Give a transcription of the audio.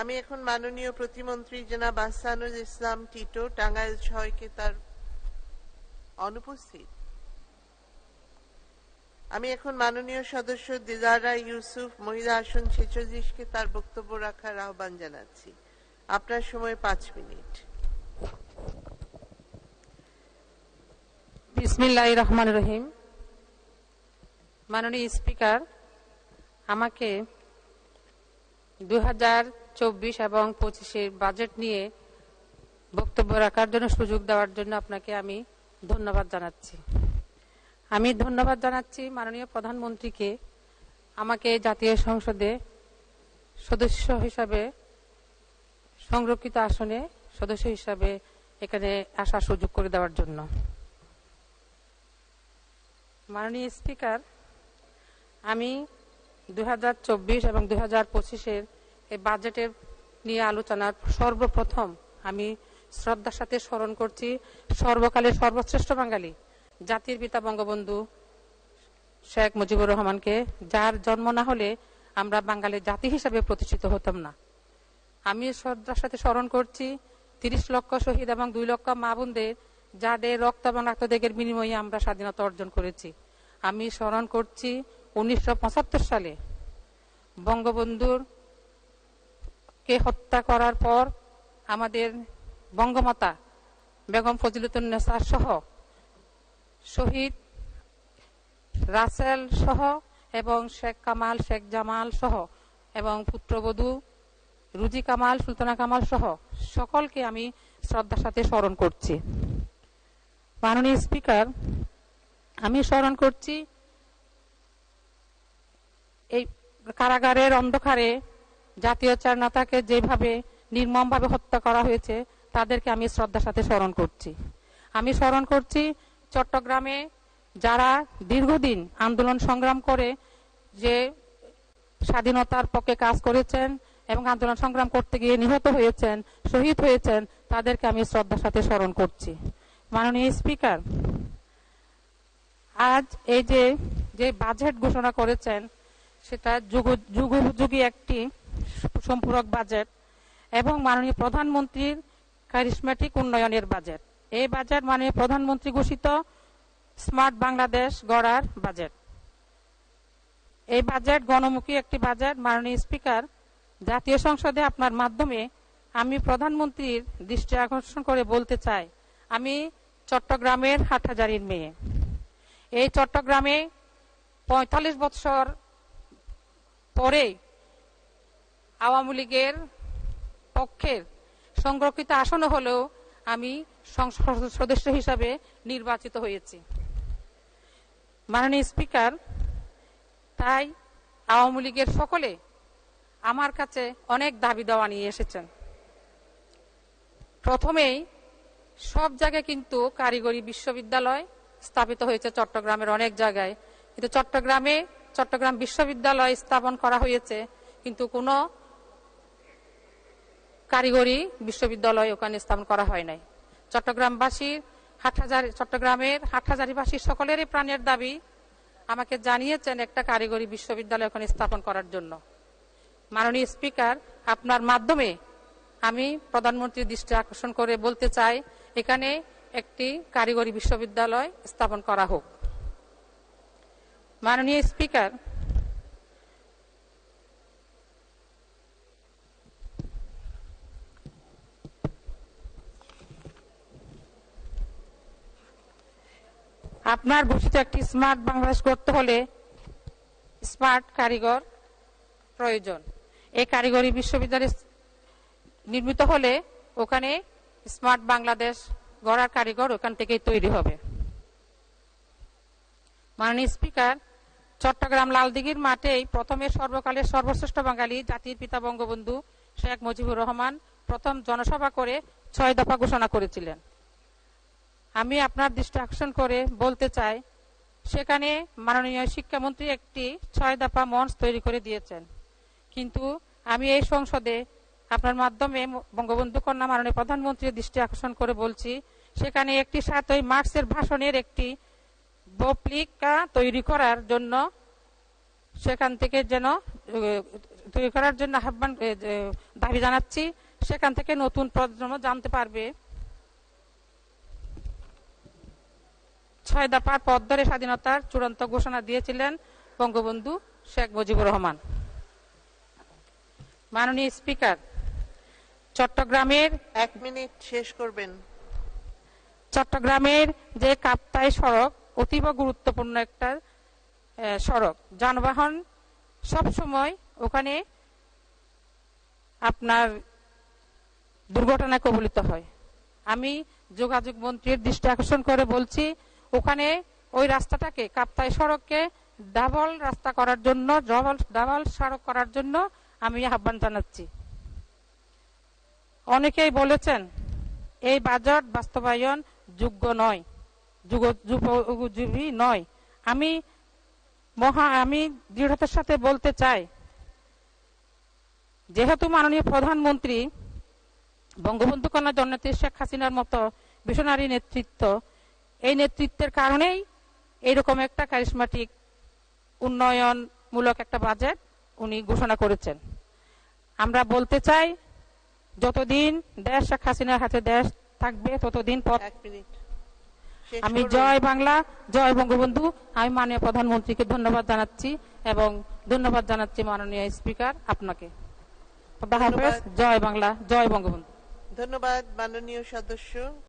আমি এখন মাননীয় প্রতিমন্ত্রী জনাব আহসানুল ইসলাম টিটো টাঙ্গাইল ছয়কে তার অনুপস্থিত। আমি এখন মাননীয় সদস্য দিদারা ইউসুফ, মহিলা আসন ছেচল্লিশকে তার বক্তব্য রাখার আহ্বান জানাচ্ছি। আপনার সময় পাঁচ মিনিট। বিসমিল্লাহ রহমান রহিম। মাননীয় স্পিকার, আমাকে দু হাজার চব্বিশ এবং পঁচিশের বাজেট নিয়ে বক্তব্য রাখার জন্য, সুযোগ দেওয়ার জন্য আপনাকে আমি ধন্যবাদ জানাচ্ছি। আমি ধন্যবাদ জানাচ্ছি মাননীয় প্রধানমন্ত্রীকে আমাকে জাতীয় সংসদে সদস্য হিসাবে সংরক্ষিত আসনে সদস্য হিসাবে এখানে আসার সুযোগ করে দেওয়ার জন্য। মাননীয় স্পিকার, আমি দু এবং দু হাজার এই বাজেটের নিয়ে আলোচনার সর্বপ্রথম আমি শ্রদ্ধার সাথে স্মরণ করছি সর্বকালের সর্বশ্রেষ্ঠ বাঙালি, জাতির পিতা বঙ্গবন্ধু শেখ মুজিবুর রহমানকে, যার জন্ম না হলে আমরা বাঙালি জাতি হিসাবে প্রতিষ্ঠিত হতাম না। আমি শ্রদ্ধার সাথে স্মরণ করছি তিরিশ লক্ষ শহীদ এবং দুই লক্ষ মা বোনদের, যাদের রক্ত এবং রক্তদেগের বিনিময়ে আমরা স্বাধীনতা অর্জন করেছি। আমি স্মরণ করছি উনিশশো পঁচাত্তর সালে বঙ্গবন্ধুর কে হত্যা করার পর আমাদের বঙ্গমাতা বেগম ফজিলতুন্নেসা সহ শহীদ রাসেল সহ এবং শেখ কামাল, শেখ জামাল সহ এবং পুত্রবধূ রুজি কামাল, সুলতানা কামাল সহ সকলকে আমি শ্রদ্ধার সাথে স্মরণ করছি। মাননীয় স্পিকার, আমি স্মরণ করছি এই কারাগারের অন্ধকারে জাতীয় চার নেতাকে যেভাবে নির্মমভাবে হত্যা করা হয়েছে, তাদেরকে আমি শ্রদ্ধার সাথে স্মরণ করছি। আমি স্মরণ করছি চট্টগ্রামে যারা দীর্ঘদিন আন্দোলন সংগ্রাম করে, যে স্বাধীনতার পক্ষে কাজ করেছেন এবং আন্দোলন সংগ্রাম করতে গিয়ে নিহত হয়েছেন, শহীদ হয়েছেন, তাদেরকে আমি শ্রদ্ধার সাথে স্মরণ করছি। মাননীয় স্পিকার, আজ এই যে যে বাজেট ঘোষণা করেছেন, সেটা যুগ যুগোপযোগী একটি সম্পূরক বাজেট এবং মাননীয় প্রধানমন্ত্রীর ক্যারিসমেটিক উন্নয়নের বাজেট। এই বাজেট মাননীয় প্রধানমন্ত্রী ঘোষিত স্মার্ট বাংলাদেশ গড়ার বাজেট। এই বাজেট গণমুখী একটি বাজেট। মাননীয় স্পিকার, জাতীয় সংসদে আপনার মাধ্যমে আমি প্রধানমন্ত্রীর দৃষ্টি আকর্ষণ করে বলতে চাই, আমি চট্টগ্রামের হাটহাজারির মেয়ে। এই চট্টগ্রামে পঁয়তাল্লিশ বছর পরে আওয়ামী লীগের পক্ষের সংরক্ষিত আসন হলেও আমি সংসদ সদস্য হিসাবে নির্বাচিত হয়েছি। মাননীয় স্পিকার, তাই আওয়ামী লীগের সকলে আমার কাছে অনেক দাবি দেওয়া নিয়ে এসেছেন। প্রথমেই, সব জায়গায় কিন্তু কারিগরি বিশ্ববিদ্যালয় স্থাপিত হয়েছে চট্টগ্রামের অনেক জায়গায়। কিন্তু চট্টগ্রামে, চট্টগ্রাম বিশ্ববিদ্যালয় স্থাপন করা হয়েছে, কিন্তু কোনো কারিগরি বিশ্ববিদ্যালয় ওখানে স্থাপন করা হয় নাই। চট্টগ্রামবাসীর হাটহাজারি চট্টগ্রামের হাটহাজারিবাসীর সকলেরই প্রাণের দাবি, আমাকে জানিয়েছেন একটা কারিগরি বিশ্ববিদ্যালয় ওখানে স্থাপন করার জন্য। মাননীয় স্পিকার, আপনার মাধ্যমে আমি প্রধানমন্ত্রীর দৃষ্টি আকর্ষণ করে বলতে চাই, এখানে একটি কারিগরি বিশ্ববিদ্যালয় স্থাপন করা হোক। মাননীয় স্পিকার আপনার ঘোষিত একটি স্মার্ট বাংলাদেশ করতে হলে স্মার্ট কারিগর প্রয়োজন। এই কারিগরি বিশ্ববিদ্যালয় নির্মিত হলে ওখানে স্মার্ট বাংলাদেশ গড়ার কারিগর ওখান থেকেই তৈরি হবে। মাননীয় স্পিকার, চট্টগ্রাম লালদিঘির মাঠেই প্রথমে সর্বকালের সর্বশ্রেষ্ঠ বাঙালি জাতির পিতা বঙ্গবন্ধু শেখ মুজিবুর রহমান প্রথম জনসভা করে ছয় দফা ঘোষণা করেছিলেন। আমি আপনার দৃষ্টি আকর্ষণ করে বলতে চাই, সেখানে মাননীয় শিক্ষামন্ত্রী একটি ছয় দফা মঞ্চ তৈরি করে দিয়েছেন। কিন্তু আমি এই সংসদে আপনার মাধ্যমে বঙ্গবন্ধু কন্যা মাননীয় প্রধানমন্ত্রীর দৃষ্টি আকর্ষণ করে বলছি, সেখানে একটি সাতই মার্চের ভাষণের একটি বপ্লিকা তৈরি করার জন্য, সেখান থেকে যেন তৈরি করার জন্য আহ্বান দাবি জানাচ্ছি, সেখান থেকে নতুন প্রজন্ম জানতে পারবে। ছয় দফা পথ ধরে স্বাধীনতার চূড়ান্ত ঘোষণা দিয়েছিলেন বঙ্গবন্ধু শেখ মুজিবুর রহমান। মাননীয় স্পিকার চট্টগ্রামের এক মিনিট শেষ করবেন। চট্টগ্রামের যে কাপ্তাই সড়ক অতীব গুরুত্বপূর্ণ একটা সড়ক। যানবাহন সব সময় ওখানে আপনার দুর্ঘটনায় কবলিত হয়। আমি যোগাযোগ মন্ত্রীর দৃষ্টি আকর্ষণ করে বলছি ওখানে ওই রাস্তাটাকে, কাপ্তাই সড়ককে ডাবল রাস্তা করার জন্য, ডাবল ডাবল সড়ক করার জন্য আমি আহ্বান জানাচ্ছি। অনেকেই বলেছেন, এই বাজেট বাস্তবায়ন যোগ্য নয় নয়। আমি মহা, আমি দৃঢ়তার সাথে বলতে চাই, যেহেতু মাননীয় প্রধানমন্ত্রী বঙ্গবন্ধু কন্যা জননেত্রী শেখ হাসিনার মতো মিশনারি নেতৃত্ব এই নেতৃত্বের কারণেই এইরকম একটা কারিশমাটিক উন্নয়নমূলক একটা বাজেট উনি ঘোষণা করেছেন। আমরা বলতে চাই যতদিন দেশ শেখ হাসিনার হাতে দেশ থাকবে ততদিন আমি জয় বাংলা জয় বঙ্গবন্ধু। আমি মাননীয় প্রধানমন্ত্রীকে ধন্যবাদ জানাচ্ছি এবং ধন্যবাদ জানাচ্ছি মাননীয় স্পিকার আপনাকে। জয় বাংলা জয় বঙ্গবন্ধু। ধন্যবাদ মাননীয় সদস্য।